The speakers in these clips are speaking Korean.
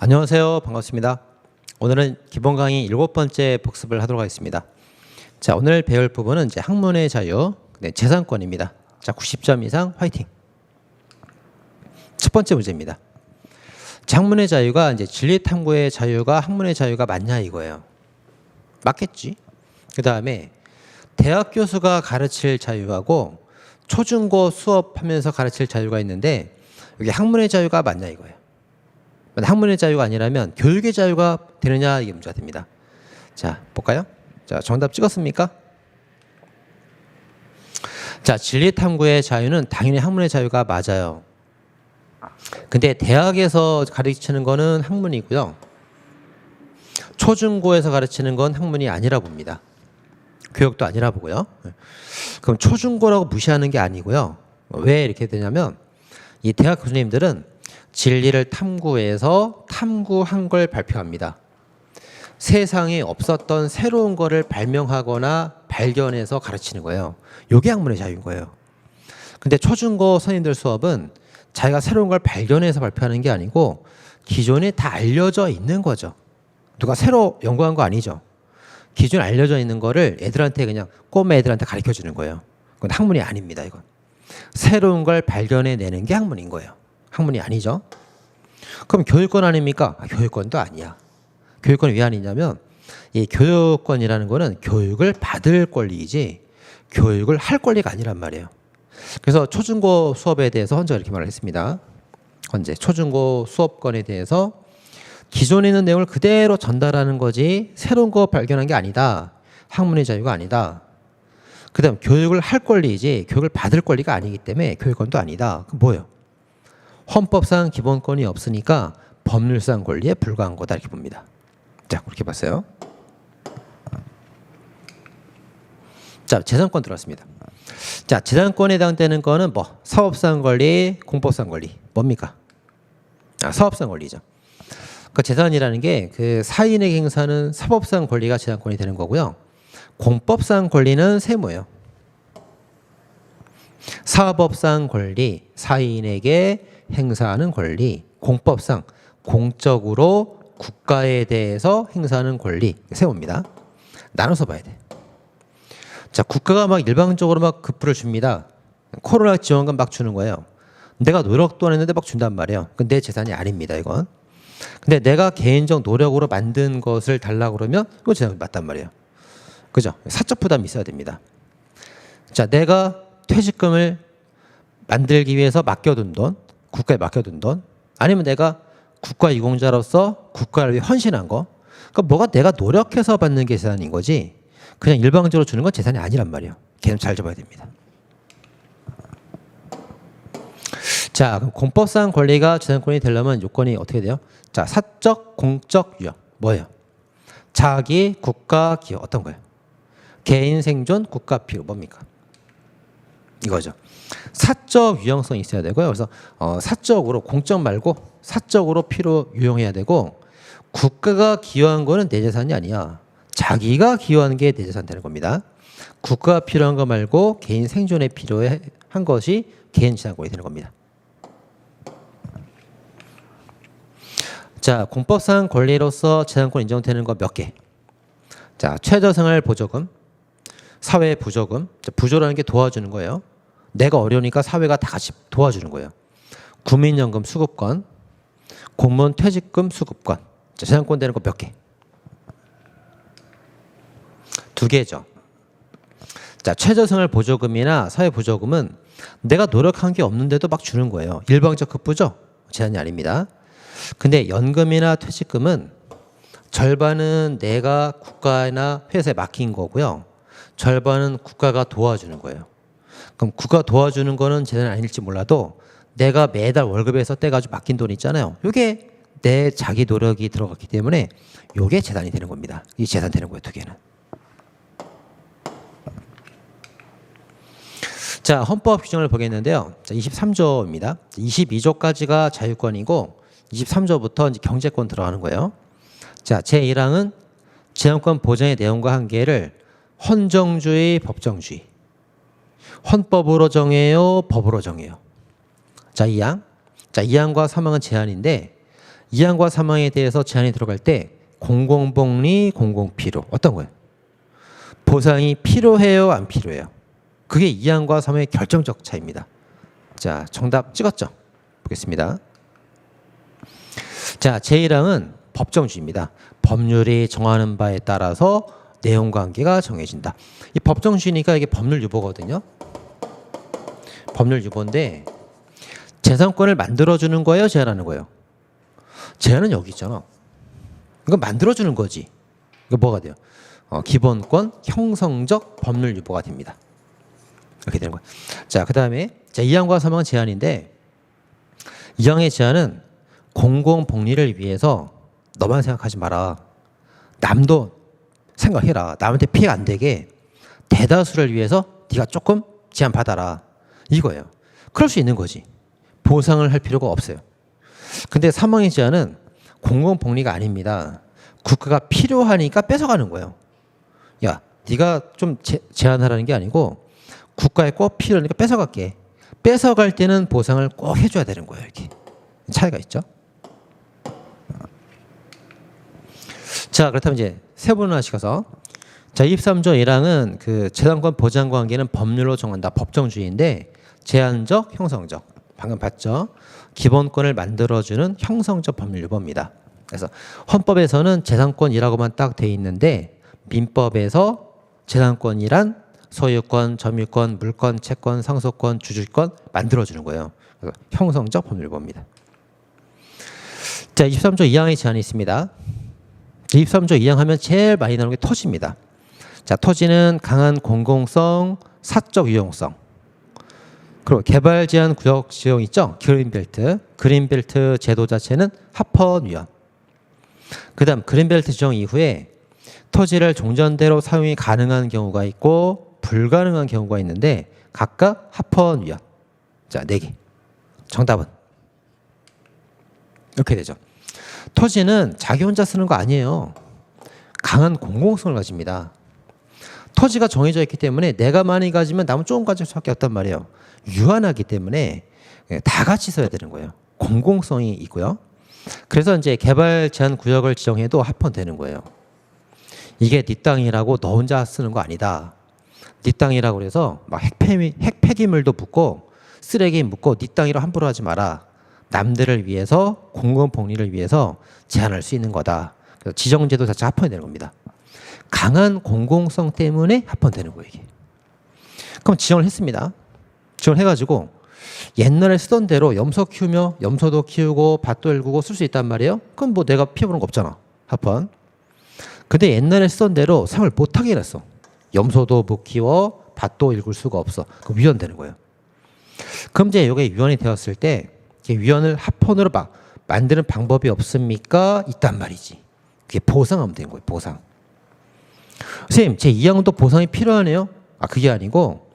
안녕하세요. 반갑습니다. 오늘은 기본 강의 일곱 번째 복습을 하도록 하겠습니다. 자, 오늘 배울 부분은 이제 학문의 자유, 네, 재산권입니다. 자, 90점 이상 화이팅. 첫 번째 문제입니다. 자, 학문의 자유가 이제 진리 탐구의 자유가 학문의 자유가 맞냐 이거예요. 맞겠지? 그 다음에 대학 교수가 가르칠 자유하고 초중고 수업하면서 가르칠 자유가 있는데 여기 학문의 자유가 맞냐 이거예요. 학문의 자유가 아니라면 교육의 자유가 되느냐 이게 문제가 됩니다. 자 볼까요? 자 정답 찍었습니까? 자 진리 탐구의 자유는 당연히 학문의 자유가 맞아요. 근데 대학에서 가르치는 거는 학문이고요. 초중고에서 가르치는 건 학문이 아니라 봅니다. 교육도 아니라 보고요. 그럼 초중고라고 무시하는 게 아니고요. 왜 이렇게 되냐면 이 대학 교수님들은 진리를 탐구해서 탐구한 걸 발표합니다. 세상에 없었던 새로운 거를 발명하거나 발견해서 가르치는 거예요. 요게 학문의 자유인 거예요. 근데 초중고 선생님들 수업은 자기가 새로운 걸 발견해서 발표하는 게 아니고 기존에 다 알려져 있는 거죠. 누가 새로 연구한 거 아니죠. 기존에 알려져 있는 거를 애들한테 그냥 꼬마 애들한테 가르쳐 주는 거예요. 그건 학문이 아닙니다, 이건. 새로운 걸 발견해 내는 게 학문인 거예요. 학문이 아니죠. 그럼 교육권 아닙니까? 아, 교육권도 아니야. 교육권이 왜 아니냐면 이 교육권이라는 거는 교육을 받을 권리이지 교육을 할 권리가 아니란 말이에요. 그래서 초중고 수업에 대해서 헌재가 이렇게 말을 했습니다. 헌재 초중고 수업권에 대해서 기존에 있는 내용을 그대로 전달하는 거지 새로운 거 발견한 게 아니다. 학문의 자유가 아니다. 그다음 교육을 할 권리이지 교육을 받을 권리가 아니기 때문에 교육권도 아니다. 그 뭐예요? 헌법상 기본권이 없으니까 법률상 권리에 불과한 거다 이렇게 봅니다. 자 그렇게 봤어요. 자 재산권 들어왔습니다. 자 재산권에 해당되는 거는 뭐 사업상 권리, 공법상 권리 뭡니까? 아 사업상 권리죠. 그 재산이라는 게 그 사인에게 행사하는 사법상 권리가 재산권이 되는 거고요. 공법상 권리는 세무예요. 사법상 권리, 사인에게 행사하는 권리, 공법상 공적으로 국가에 대해서 행사하는 권리 세웁니다. 나눠서 봐야 돼. 자, 국가가 막 일방적으로 막 급부를 줍니다. 코로나 지원금 막 주는 거예요. 내가 노력도 안 했는데 막 준단 말이에요. 그건 내 재산이 아닙니다, 이건. 근데 내가 개인적 노력으로 만든 것을 달라 그러면 이거 재산이 맞단 말이에요. 그죠? 사적 부담이 있어야 됩니다. 자, 내가 퇴직금을 만들기 위해서 맡겨둔 돈, 국가에 맡겨둔 돈, 아니면 내가 국가 유공자로서 국가를 위해 헌신한 거, 그러니까 뭐가 내가 노력해서 받는 게 재산인 거지, 그냥 일방적으로 주는 건 재산이 아니란 말이에요. 개념 잘 잡아야 됩니다. 자, 공법상 권리가 재산권이 되려면 요건이 어떻게 돼요? 자, 사적, 공적, 유형. 뭐예요? 자기, 국가, 기업. 어떤 거예요? 개인 생존, 국가 필요. 뭡니까? 이거죠. 사적 유형성이 있어야 되고요. 그래서 어, 사적으로 공적 말고 사적으로 필요 유용해야 되고 국가가 기여한 거는 내 재산이 아니야. 자기가 기여한 게 내 재산 되는 겁니다. 국가가 필요한 거 말고 개인 생존에 필요한 것이 개인 재산권이 되는 겁니다. 자, 공법상 권리로서 재산권 인정되는 거 몇 개? 자, 최저생활 보조금, 사회 부조금, 부조라는 게 도와주는 거예요. 내가 어려우니까 사회가 다 같이 도와주는 거예요. 국민연금 수급권, 공무원 퇴직금 수급권. 자, 재산권 되는 거 몇 개? 두 개죠. 자, 최저생활 보조금이나 사회 보조금은 내가 노력한 게 없는데도 막 주는 거예요. 일방적 급부죠? 제한이 아닙니다. 근데 연금이나 퇴직금은 절반은 내가 국가나 회사에 맡긴 거고요. 절반은 국가가 도와주는 거예요. 그럼 국가 도와주는 거는 재산이 아닐지 몰라도 내가 매달 월급에서 떼가지고 맡긴 돈 있잖아요. 이게 내 자기 노력이 들어갔기 때문에 이게 재산이 되는 겁니다. 이 재산 되는 거예요, 두 개는. 자, 헌법 규정을 보겠는데요. 자, 23조입니다. 22조까지가 자유권이고 23조부터 이제 경제권 들어가는 거예요. 자, 제1항은 재산권 보장의 내용과 한계를 헌정주의, 법정주의. 헌법으로 정해요, 법으로 정해요. 자, 2항. 자, 2항과 3항은 제한인데 이 항과 사망에 대해서 제한이 들어갈 때 공공복리, 공공필요 어떤 거예요? 보상이 필요해요, 안 필요해요? 그게 이 항과 사망의 결정적 차이입니다. 자, 정답 찍었죠? 보겠습니다. 자, 제1항은 법정주의입니다. 법률이 정하는 바에 따라서 내용 관계가 정해진다. 이 법정주의니까 이게 법률 유보거든요. 법률 유보인데 재산권을 만들어주는 거예요, 제한하는 거예요? 제한은 여기 있잖아. 이거 만들어주는 거지. 이거 뭐가 돼요? 어, 기본권 형성적 법률 유보가 됩니다. 이렇게 되는 거예요. 자, 그 다음에 자, 이항과 사망은 제한인데 이항의 제한은 공공 복리를 위해서 너만 생각하지 마라. 남도 생각해라. 남한테 피해 안 되게 대다수를 위해서 네가 조금 제한 받아라. 이거예요. 그럴 수 있는 거지. 보상을 할 필요가 없어요. 근데 사망의 제한은 공공 복리가 아닙니다. 국가가 필요하니까 뺏어가는 거예요. 야, 네가 좀 제, 제한하라는 게 아니고 국가에 꼭 필요하니까 뺏어갈게. 뺏어갈 때는 보상을 꼭 해줘야 되는 거예요. 이렇게 차이가 있죠. 자, 그렇다면 이제 세분화시켜서 자, 23조 1항은 그 재산권 보장 관계는 법률로 정한다. 법정주의인데 제한적, 형성적. 방금 봤죠? 기본권을 만들어주는 형성적 법률 유보입니다. 그래서 헌법에서는 재산권이라고만 딱 돼 있는데 민법에서 재산권이란 소유권, 점유권, 물권, 채권, 상속권, 주주권 만들어주는 거예요. 그래서 형성적 법률 유보입니다. 자, 23조 2항의 제한이 있습니다. 23조 2항 하면 제일 많이 나오는 게 토지입니다. 자, 토지는 강한 공공성, 사적 유용성. 그리고 개발 제한 구역 지형 있죠? 그린벨트. 그린벨트 제도 자체는 합헌 위원. 그다음 그린벨트 지정 이후에 토지를 종전대로 사용이 가능한 경우가 있고 불가능한 경우가 있는데 각각 합헌 위원. 자, 네 개. 정답은 이렇게 되죠. 토지는 자기 혼자 쓰는 거 아니에요. 강한 공공성을 가집니다. 토지가 정해져 있기 때문에 내가 많이 가지면 남은 조금 가질 수밖에 없단 말이에요. 유한하기 때문에 다 같이 써야 되는 거예요. 공공성이 있고요. 그래서 이제 개발 제한 구역을 지정해도 합헌되는 거예요. 이게 네 땅이라고 너 혼자 쓰는 거 아니다. 네 땅이라고 그래서 막 핵폐기, 핵폐기물도 묻고 쓰레기 묻고 네 땅이라 함부로 하지 마라. 남들을 위해서 공공 복리를 위해서 제한할 수 있는 거다. 그래서 지정제도 자체 합헌이 되는 겁니다. 강한 공공성 때문에 합헌되는 거예요 이게. 그럼 지정을 했습니다. 지정을 해가지고 옛날에 쓰던 대로 염소 키우며 염소도 키우고 밭도 일구고 쓸 수 있단 말이에요. 그럼 뭐 내가 피해 보는 거 없잖아. 합헌. 근데 옛날에 쓰던 대로 생활 못하게 해놨어. 염소도 못 키워 밭도 일굴 수가 없어. 그럼 위헌되는 거예요. 그럼 이제 이게 위헌이 되었을 때 위헌을 합헌으로 막 만드는 방법이 없습니까? 있단 말이지. 그게 보상하면 되는 거예요. 보상. 선생님, 제 2항은 또 보상이 필요하네요. 아, 그게 아니고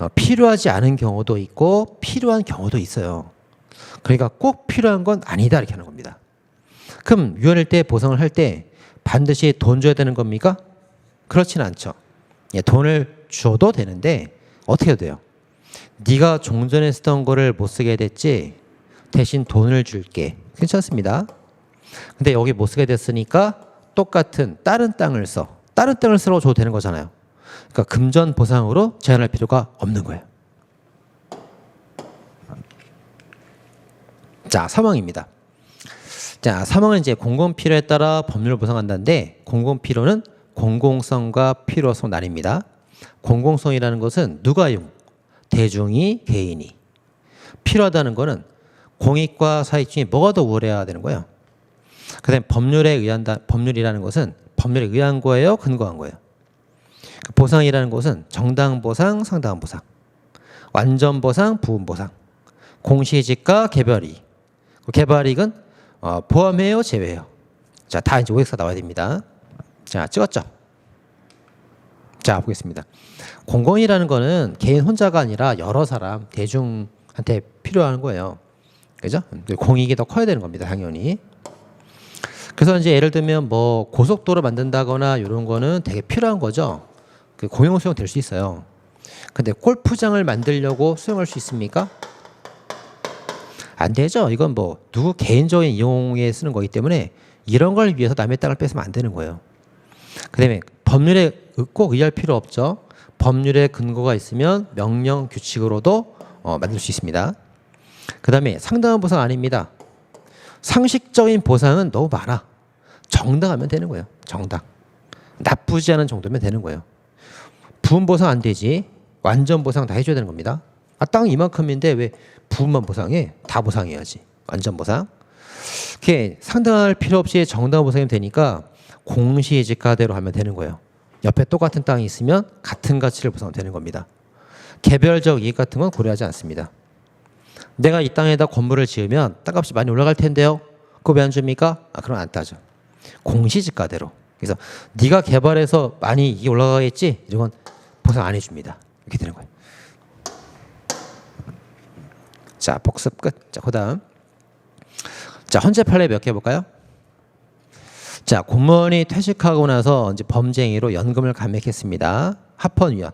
어, 필요하지 않은 경우도 있고 필요한 경우도 있어요. 그러니까 꼭 필요한 건 아니다 이렇게 하는 겁니다. 그럼 위원일 때 보상을 할 때 반드시 돈 줘야 되는 겁니까? 그렇진 않죠. 예, 돈을 줘도 되는데 어떻게 해야 돼요? 네가 종전에 쓰던 거를 못 쓰게 됐지 대신 돈을 줄게. 괜찮습니다. 근데 여기 못 쓰게 됐으니까 똑같은 다른 땅을 써. 다른 땅을 쓰러 줘도 되는 거잖아요. 그러니까 금전 보상으로 제한할 필요가 없는 거예요. 자, 사망입니다. 자, 사망은 이제 공공 필요에 따라 법률을 보상한다는데 공공 필요는 공공성과 필요성 나뉩니다. 공공성이라는 것은 누가 용? 대중이 개인이. 필요하다는 것은 공익과 사익 중에 뭐가 더 우월해야 되는 거예요? 그다음 법률에 의한다 법률이라는 것은 법률에 의한 거예요, 근거한 거예요. 보상이라는 것은 정당 보상, 상당한 보상, 완전 보상, 부분 보상, 공시지가, 개별이익. 개별이익은 어, 포함해요, 제외해요. 자, 다 이제 OX가 나와야 됩니다. 자, 찍었죠? 자, 보겠습니다. 공공이라는 거는 개인 혼자가 아니라 여러 사람, 대중한테 필요한 거예요. 그죠? 공익이 더 커야 되는 겁니다, 당연히. 그래서 이제 예를 들면 뭐 고속도로 만든다거나 이런 거는 되게 필요한 거죠. 그 공용 수용 될 수 있어요. 근데 골프장을 만들려고 수용할 수 있습니까? 안 되죠. 이건 뭐 누구 개인적인 이용에 쓰는 거기 때문에 이런 걸 위해서 남의 땅을 뺏으면 안 되는 거예요. 그다음에 법률에 꼭 의할 필요 없죠. 법률에 근거가 있으면 명령 규칙으로도 어, 만들 수 있습니다. 그 다음에 상당한 보상 아닙니다. 상식적인 보상은 너무 많아. 정당하면 되는 거예요. 정당. 나쁘지 않은 정도면 되는 거예요. 부분 보상 안 되지. 완전 보상 다 해줘야 되는 겁니다. 아, 땅 이만큼인데 왜 부분만 보상해? 다 보상해야지. 완전 보상. 이렇게 상당할 필요 없이 정당 보상이 되니까 공시지가대로 하면 되는 거예요. 옆에 똑같은 땅이 있으면 같은 가치를 보상하면 되는 겁니다. 개별적 이익 같은 건 고려하지 않습니다. 내가 이 땅에다 건물을 지으면 땅값이 많이 올라갈 텐데요. 그거 왜 안 줍니까? 아, 그럼 안 따져. 공시지가대로. 그래서 네가 개발해서 많이 이게 올라가겠지? 이런 건 보상 안 해줍니다. 이렇게 되는 거예요. 자, 복습 끝. 자, 그 다음. 자, 헌재 판례 몇 개 볼까요? 자, 공무원이 퇴직하고 나서 이제 범죄행위로 연금을 감액했습니다. 합헌위원.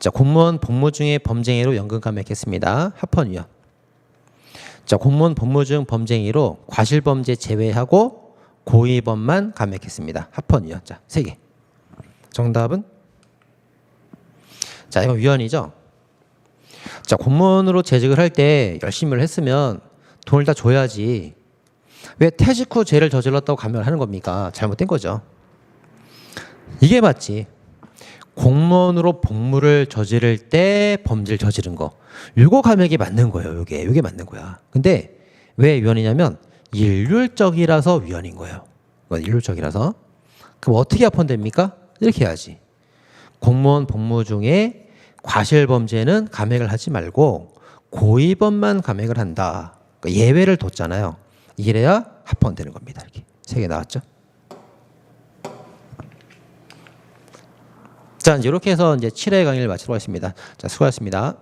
자, 공무원 복무 중에 범죄행위로 연금 감액했습니다. 합헌위원. 자, 공무원 복무 중 범죄행위로 과실범죄 제외하고 고의범만 감액했습니다. 합헌위원. 자, 세 개. 정답은 자, 이건 위원이죠. 자, 공무원으로 재직을 할 때 열심히 을 했으면 돈을 다 줘야지. 왜 퇴직 후 죄를 저질렀다고 감면하는 겁니까? 잘못된 거죠. 이게 맞지. 공무원으로 복무를 저지를 때 범죄를 저지른 거. 요거 감액이 맞는 거예요. 요게. 요게 맞는 거야. 근데 왜 위헌이냐면 일률적이라서 위헌인 거예요. 일률적이라서. 그럼 어떻게 합헌됩니까? 이렇게 해야지. 공무원 복무 중에 과실 범죄는 감액을 하지 말고 고의범만 감액을 한다. 그러니까 예외를 뒀잖아요. 이래야 합헌되는 겁니다. 이렇게 세 개 나왔죠. 자, 이렇게 해서 이제 7회 강의를 마치도록 하겠습니다. 자, 수고하셨습니다.